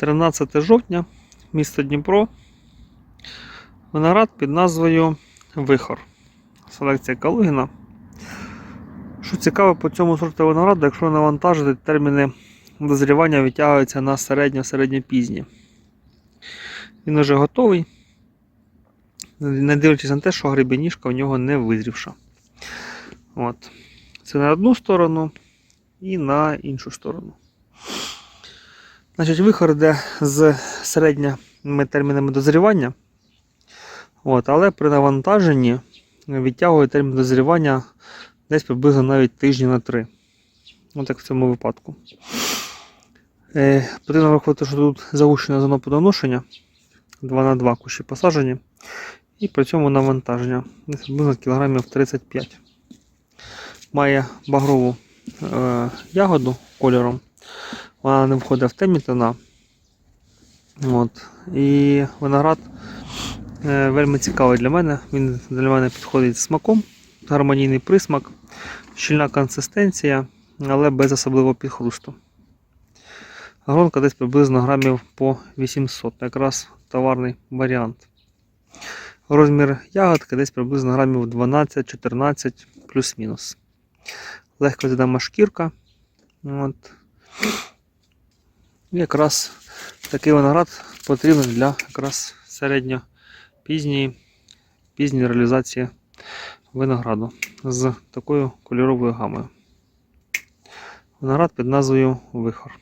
13 жовтня, місто Дніпро. Виноград під назвою Вихор. Селекція Калугіна. Що цікаво по цьому сорту винограду, якщо навантажити, терміни дозрівання відтягуються на середньо-середньопізні. Він вже готовий, не дивлячись на те, що грибеніжка в нього не визрівша. От. Це на одну сторону і на іншу сторону. Значить, вихор йде з середніми термінами дозрівання. От, але при навантаженні відтягує термін дозрівання десь приблизно навіть тижні на три. От як в цьому випадку. Е, потрібно врахувати, що тут загущена зона плодоношення 2 на 2 кущі посаджені. І при цьому навантаження десь приблизно кілограмів 35. Має багрову е, ягоду кольором. Вона не входить в темні тона. От. І виноград е, вельми цікавий для мене. Він для мене підходить з смаком, гармонійний присмак, щільна консистенція, але без особливого підхрусту. Гронка десь приблизно грамів по 800, якраз товарний варіант. Розмір ягодки десь приблизно грамів 12-14 плюс-мінус. Легко зідама шкірка. От. І якраз такий виноград потрібен для якраз середньо пізньої, пізньої реалізації винограду з такою кольоровою гамою. Виноград під назвою Вихор.